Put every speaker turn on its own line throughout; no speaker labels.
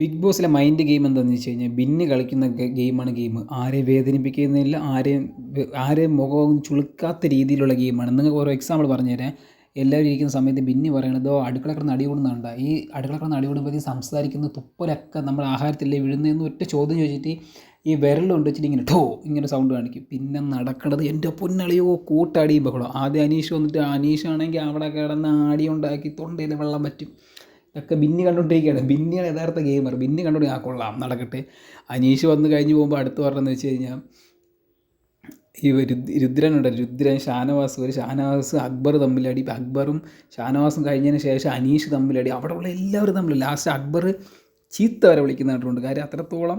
Big ബോസിലെ mind game എന്താണെന്ന് വെച്ച് കഴിഞ്ഞാൽ ബിന്ന് കളിക്കുന്ന ഗെയിമാണ് ഗെയിം ആരെയും വേദനിപ്പിക്കുന്നില്ല ആരെയും ആരെയും മുഖവും ചുളുക്കാത്ത രീതിയിലുള്ള ഗെയിമാണ് നിങ്ങൾക്ക് ഓരോ എക്സാമ്പിൾ പറഞ്ഞു തരാം എല്ലാവരും ഇരിക്കുന്ന സമയത്ത് ബിന്നി പറയണതോ അടുക്കള കിടന്ന് അടി കൂടുന്നുണ്ട ഈ അടുക്കള കിടന്ന് അടി ഈ സംസാരിക്കുന്ന തുപ്പലൊക്കെ നമ്മൾ ആഹാരത്തിലേ വിഴുന്നതെന്ന് ഒറ്റ ചോദ്യം ചോദിച്ചിട്ട് ഈ വിരലുണ്ട് വെച്ചിട്ട് ഇങ്ങനെ ഠോ ഇങ്ങനെ സൗണ്ട് കാണിക്കും. പിന്നെ നടക്കണത് എന്റെ പൊന്നളിയോ കൂട്ടടി ബഹളോ. ആദ്യം അനീഷ് വന്നിട്ട് അനീഷാണെങ്കിൽ അവിടെ കിടന്ന് ആടി ഉണ്ടാക്കി തൊണ്ടയിൽ വെള്ളം പറ്റും ഇതൊക്കെ ബിന്നി കണ്ടുകൊണ്ടിരിക്കുകയാണ്. ബിന്നിയാണ് യഥാർത്ഥ ഗെയിമർ ബിന്നി കണ്ടുകൊണ്ട് ആ കൊള്ളാം. നടക്കട്ടെ. അനീഷ് വന്ന് കഴിഞ്ഞ് പോകുമ്പോൾ അടുത്ത് പറഞ്ഞതെന്ന് വെച്ച് കഴിഞ്ഞാൽ ഈ രുദ്രനുണ്ട് രുദ്രൻ ഷാനവാസ്. ഒരു ഷാനവാസ് അക്ബർ തമ്മിലടി. അക്ബറും ഷാനവാസും കഴിഞ്ഞതിന് ശേഷം അനീഷ് തമ്മിലടി. അവിടെ ഉള്ള എല്ലാവരും തമ്മിൽ. ലാസ്റ്റ് അക്ബർ ചീത്ത വരെ വിളിക്കുന്ന കണ്ടിട്ടുണ്ട്. കാര്യം അത്രത്തോളം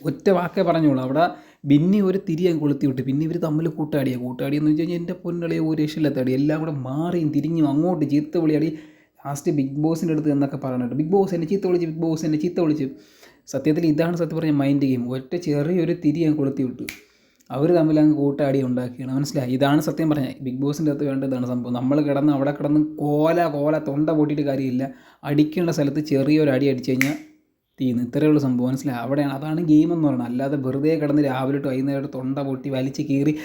ഒറ്റ വാക്കേ പറഞ്ഞോളൂ. അവിടെ ബിന്നി ഒരു തിരിയാൻ കൊളുത്തി വിട്ട് പിന്നെ ഇവർ തമ്മിൽ കൂട്ടാടിയാണ് കൂട്ടാടിയെന്ന് വെച്ച് കഴിഞ്ഞാൽ എന്റെ പൊന്നളിയെ ഒരു രക്ഷയില്ലാത്ത അടി എല്ലാം കൂടെ മാറിയും തിരിഞ്ഞും അങ്ങോട്ട് ചീത്ത വിളിയാടി. ലാസ്റ്റ് ബിഗ് ബോസിന്റെ അടുത്ത് എന്നൊക്കെ പറയുന്നുണ്ട് ബിഗ് ബോസ് എന്നെ ചീത്ത വിളിച്ച് ബിഗ് ബോസ് എന്നെ ചീത്ത വിളിച്ച്. സത്യത്തിൽ ഇതാണ് സത്യം പറഞ്ഞ മൈൻഡ് ഗെയിം ഒറ്റ ചെറിയൊരു തിരി ഞാൻ കൊളുത്തി വിട്ടു. അവർ തമ്മിൽ അങ്ങ് കൂട്ടാടി ഉണ്ടാക്കിയാണ് മനസ്സിലായി? ഇതാണ് സത്യം പറഞ്ഞത് ബിഗ് ബോസിന്റെ അകത്ത് വേണ്ട ഇതാണ് സംഭവം. നമ്മൾ കിടന്ന് അവിടെ കിടന്ന് കോല കോല തൊണ്ട പൊട്ടിയിട്ട് കാര്യമില്ല. അടിക്കേണ്ട സ്ഥലത്ത് ചെറിയൊരു അടി അടിച്ചു കഴിഞ്ഞാൽ തീന്ന്. ഇത്രയുള്ള സംഭവം. മനസ്സിലായി? അവിടെയാണ്. അതാണ് ഗെയിം എന്ന് പറയുന്നത്. അല്ലാതെ വെറുതെ കിടന്ന് രാവിലെ തൊട്ട് വൈകുന്നേരം തൊണ്ട പൊട്ടി വലിച്ച് കീറി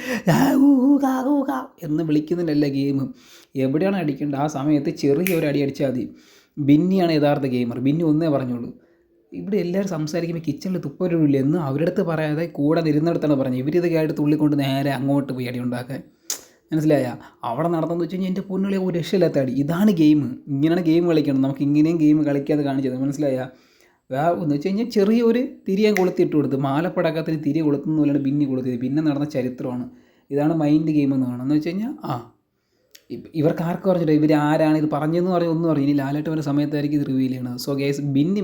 എന്ന് വിളിക്കുന്നില്ല ഗെയിം. എവിടെയാണ് അടിക്കേണ്ടത്? ആ സമയത്ത് ചെറിയ ഒരു അടി അടിച്ചാൽ മതി. ബിന്നിയാണ് യഥാർത്ഥ ഗെയിമർ. ബിന്നി ഒന്നേ പറഞ്ഞോളൂ. ഇവിടെ എല്ലാവരും സംസാരിക്കുമ്പോൾ കിച്ചണിൽ തുപ്പലില്ല എന്ന് അവരുടെ അടുത്ത് പറയാതെ കൂടെ നിരുന്നിടത്താണ് പറഞ്ഞത്. ഇവരിത് കേട്ട് തുള്ളിക്കൊണ്ട് നേരെ അങ്ങോട്ട് പോയി അടി ഉണ്ടാക്കാൻ. മനസ്സിലായ? അവിടെ നടന്നെന്ന് വെച്ച് കഴിഞ്ഞാൽ എന്റെ പൊന്നുകളെ ഒരു രക്ഷയില്ലാത്ത അടി. ഇതാണ് ഗെയിം. ഇങ്ങനെയാണ് ഗെയിം കളിക്കണം നമുക്ക് ഇങ്ങനെയും ഗെയിം കളിക്കാതെ കാണിച്ചത് മനസ്സിലായ? എന്ന് വെച്ച് കഴിഞ്ഞാൽ ചെറിയൊരു തിരിയാൻ കൊളുത്തിട്ട് കൊടുത്ത്. മാലപ്പടക്കത്തിന് തിരി കൊളുത്തുന്ന പോലെയാണ് ബിന്നി കൊളുത്തിയത്. പിന്നെ നടന്ന ചരിത്രമാണ്. ഇതാണ് മൈൻഡ് ഗെയിം എന്ന് കാണുന്നത്. എന്ന് വെച്ച് കഴിഞ്ഞാൽ ആ ഇവർക്ക് ആർക്കും അറിഞ്ഞില്ല ഇവർ ആരാണ്? ഇത് പറഞ്ഞതെന്ന് പറഞ്ഞ് ഒന്നും അറിയില്ല. ലാലേട്ട് വരെ സമയത്തായിരിക്കും ഇത് റിവീൽ ചെയ്യണത്. So guys Binny